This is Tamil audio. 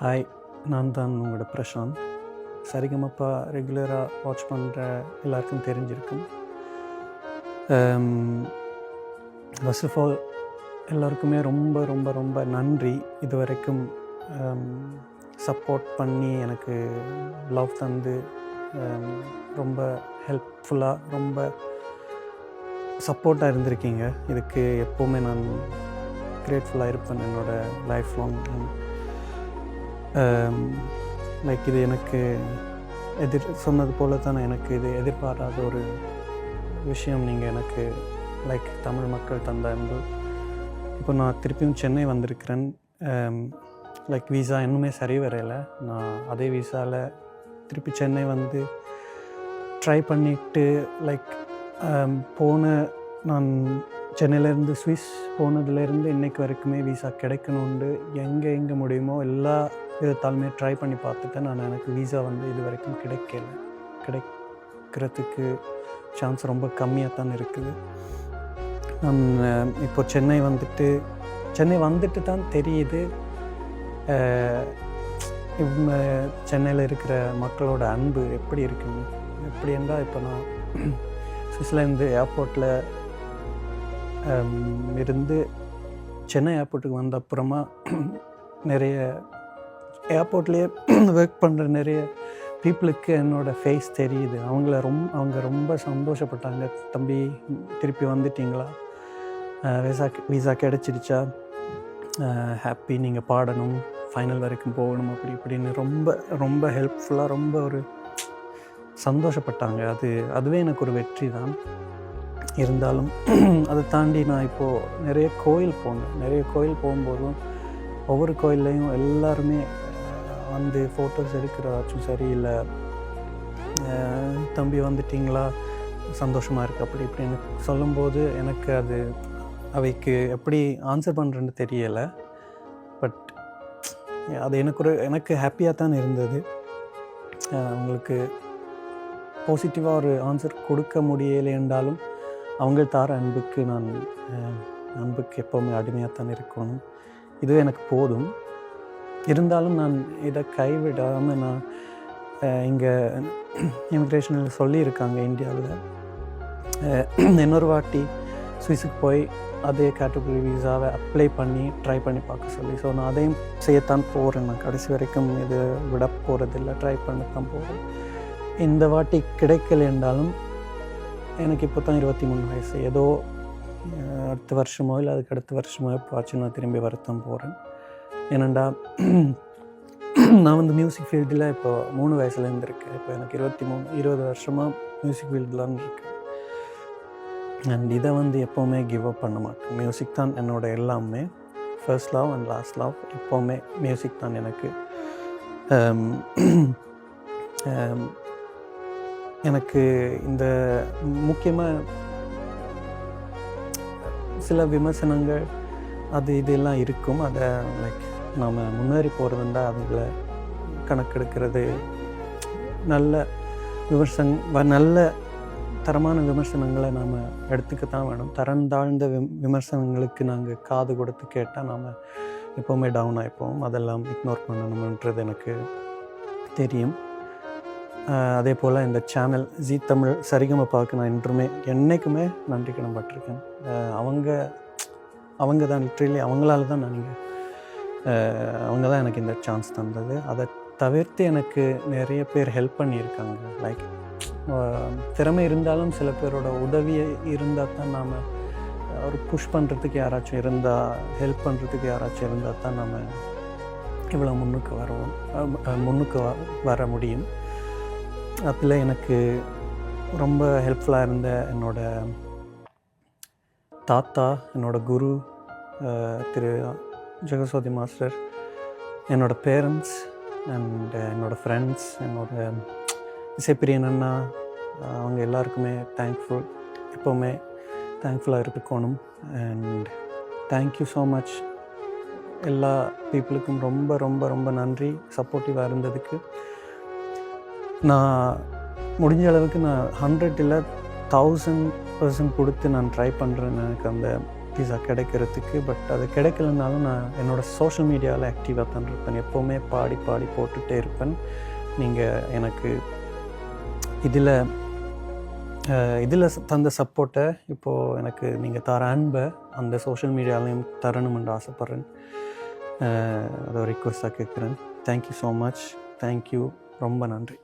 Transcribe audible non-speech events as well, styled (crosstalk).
ஹாய் நான் தான் உங்களோட பிரசாந்த். சரிகமப்பா ரெகுலராக வாட்ச் பண்ணுற எல்லாருக்கும் தெரிஞ்சிருக்கும். ஃபர்ஸ்ட் ஆஃப் ஆல் எல்லாருக்குமே ரொம்ப ரொம்ப ரொம்ப நன்றி. இது வரைக்கும் சப்போர்ட் பண்ணி எனக்கு லவ் தந்து ரொம்ப ஹெல்ப்ஃபுல்லாக ரொம்ப சப்போர்ட்டாக இருந்திருக்கீங்க. இதுக்கு எப்போவுமே நான் கிரேட்ஃபுல்லாக இருப்பேன் என்னோடய லைஃப் லாங் Um, லைக் இது எனக்கு எதிர் சொன்னது போல தான் எனக்கு இது எதிர்பாராத ஒரு விஷயம் நீங்கள் எனக்கு லைக் தமிழ் மக்கள் தந்த என்று இப்போ நான் திருப்பியும் சென்னை வந்திருக்கிறேன். Um, லைக் விசா இன்னுமே சரி வரையில நான் அதே விசாவில் திருப்பி சென்னை வந்து ட்ரை பண்ணிவிட்டு லைக் um, போன நான் சென்னையிலேருந்து சுவிஸ் போனதுலேருந்து இன்றைக்கு வரைக்குமே விசா கிடைக்கணுண்டு எங்கே எங்கே முடியுமோ எல்லா விதத்தாலுமே ட்ரை பண்ணி பார்த்துட்டேன். நான் எனக்கு வீசா வந்து இது வரைக்கும் கிடைக்கல. கிடைக்கிறதுக்கு சான்ஸ் ரொம்ப கம்மியாக தான் இருக்குது. நான் இப்போ சென்னை வந்துட்டு சென்னை வந்துட்டு தான் தெரியுது. சென்னையில் இருக்கிற மக்களோட அன்பு எப்படி இருக்குன்னு. எப்படி இருந்தால் இப்போ நான் சுவிட்சர்லேருந்து ஏர்போர்ட்டில் இருந்து சென்னை ஏர்போர்ட்டுக்கு வந்த அப்புறமா நிறைய ஏர்போர்ட்லேயே ஒர்க் பண்ணுற நிறைய பீப்புளுக்கு என்னோடய ஃபேஸ் தெரியுது. அவங்கள ரொம்ப அவங்க ரொம்ப சந்தோஷப்பட்டாங்க. தம்பி திருப்பி வந்துட்டிங்களா? விசா விசா கிடச்சிருச்சா ஹாப்பி நீங்கள் பாடணும். ஃபைனல் வரைக்கும் போகணும். அப்படி இப்படின்னு ரொம்ப ரொம்ப ஹெல்ப்ஃபுல்லாக ரொம்ப ஒரு சந்தோஷப்பட்டாங்க. அது அதுவே எனக்கு ஒரு வெற்றி தான் இருந்தாலும் (clears throat) அதை தாண்டி நான் இப்போது நிறைய கோயில் போனேன். நிறைய கோயில் போகும்போதும் ஒவ்வொரு கோயில்லையும் எல்லாருமே வந்து ஃபோட்டோஸ் எடுக்கிறதாச்சும் சரி இல்லை தம்பி வந்துட்டிங்களா? சந்தோஷமாக இருக்குது அப்படி இப்படின்னு சொல்லும்போது எனக்கு அது அவைக்கு எப்படி ஆன்சர் பண்ணுறேன்னு தெரியலை. பட் அது எனக்கு ஒரு எனக்கு ஹாப்பியாக தான் இருந்தது. உங்களுக்கு அவங்களுக்கு பாசிட்டிவாக ஒரு ஆன்சர் கொடுக்க முடியலை என்றாலும் அவங்க தார அன்புக்கு நான் அன்புக்கு எப்போவுமே அடிமையாக தான் இருக்கணும். இதுவே எனக்கு போதும். இருந்தாலும் நான் இதை கைவிடாமல் நான் இங்கே இமிக்ரேஷனில் சொல்லியிருக்காங்க இந்தியாவில். இன்னொரு வாட்டி சுவிஸுக்கு போய் அதே கேட்டகரி விசாவை அப்ளை பண்ணி ட்ரை பண்ணி பார்க்க சொல்லி. ஸோ நான் அதையும் செய்யத்தான் போகிறேன் நான் கடைசி வரைக்கும் இது விட போகிறதில்ல ட்ரை பண்ணத்தான் போகிறேன் இந்த வாட்டி கிடைக்கல என்றாலும் எனக்கு இப்போ தான் இருபத்தி மூணு வயசு ஏதோ அடுத்த வருஷமோ இல்லை அதுக்கு அடுத்த வருஷமோ எப்போச்சும் நான் திரும்பி வருத்தம் போகிறேன் ஏனண்டா நான் வந்து மியூசிக் ஃபீல்டில் இப்போ மூணு வயசுலேருந்து இருக்கேன் இப்போ எனக்கு இருபத்தி மூணு இருபது வருஷமாக மியூசிக் ஃபீல்டில் இருக்கேன் அண்ட் இதை வந்து எப்போவுமே கிவ் அப் பண்ண மாட்டேன் மியூசிக் தான் என்னோட எல்லாமே first love and last love எப்போவுமே மியூசிக் தான் எனக்கு எனக்கு இந்த முக்கியமாக சில விமர்சனங்கள் அது இதெல்லாம் இருக்கும். அதை லைக் நாம் முன்னேறி போகிறதுண்டா அதுங்களை கணக்கெடுக்கிறது நல்ல விமர்சன வ- நல்ல தரமான விமர்சனங்களை நாம் எடுத்துக்கத்தான் வேணும். தரம் தாழ்ந்த விம் விமர்சனங்களுக்கு நாங்கள் காது கொடுத்து கேட்டால் நாம் எப்போவுமே டவுன் ஆகிப்போம் அதெல்லாம் இக்னோர் பண்ணணுன்றது எனக்கு தெரியும். அதே போல் இந்த சேனல் ஜீ தமிழ் சரிகமப்பாவுக்கு நான் என்றுமே என்றைக்குமே நன்றி கடன் பட்டிருக்கேன். அவங்க அவங்க தான் லிட்ரலி அவங்களால தான் நான் இங்கே அவங்க தான் எனக்கு இந்த சான்ஸ் தந்தது. அதை தவிர்த்து எனக்கு நிறைய பேர் ஹெல்ப் பண்ணியிருக்காங்க. லைக் திறமை இருந்தாலும் சில பேரோட உதவி இருந்தால் தான் நாம் ஒரு புஷ் பண்ணுறதுக்கு யாராச்சும் இருந்தால் ஹெல்ப் பண்ணுறதுக்கு யாராச்சும் இருந்தால் தான் நம்ம இவ்வளோ முன்னுக்கு வருவோம். முன்னுக்கு வ வர முடியும். அதில் எனக்கு ரொம்ப ஹெல்ப்ஃபுல்லாக இருந்த என்னோட தாத்தா என்னோட குரு திரு ஜெகசோதி மாஸ்டர் என்னோட பேரண்ட்ஸ் அண்ட் என்னோடய ஃப்ரெண்ட்ஸ் என்னோட இசைப்பிரியன் அண்ணா அவங்க எல்லாருக்குமே தேங்க்ஃபுல் எப்போவுமே தேங்க்ஃபுல்லாக இருக்கணும். அண்ட் தேங்க்யூ ஸோ மச் எல்லா பீப்புளுக்கும் ரொம்ப ரொம்ப ரொம்ப நன்றி. சப்போர்ட்டிவாக இருந்ததுக்கு. நான் முடிஞ்ச அளவுக்கு நான் ஹண்ட்ரட் இல்லை தௌசண்ட் பர்சன்ட் கொடுத்து நான் ட்ரை பண்ணுறேன் எனக்கு அந்த பிஸா கிடைக்கிறதுக்கு. பட் அது கிடைக்கலனாலும் நான் என்னோடய சோஷியல் மீடியாவில் ஆக்டிவாக தான் இருப்பேன். எப்போவுமே பாடி பாடி போட்டுகிட்டே இருப்பேன். நீங்கள் எனக்கு இதில் இதில் தந்த சப்போர்ட்டை இப்போது எனக்கு நீங்கள் தர அன்பை அந்த சோஷியல் மீடியாலையும் தரணும்னு ஆசைப்பட்றேன். அதை ரிக்வஸ்ட்டாக கேட்குறேன். தேங்க்யூ ஸோ மச் தேங்க்யூ ரொம்ப நன்றி.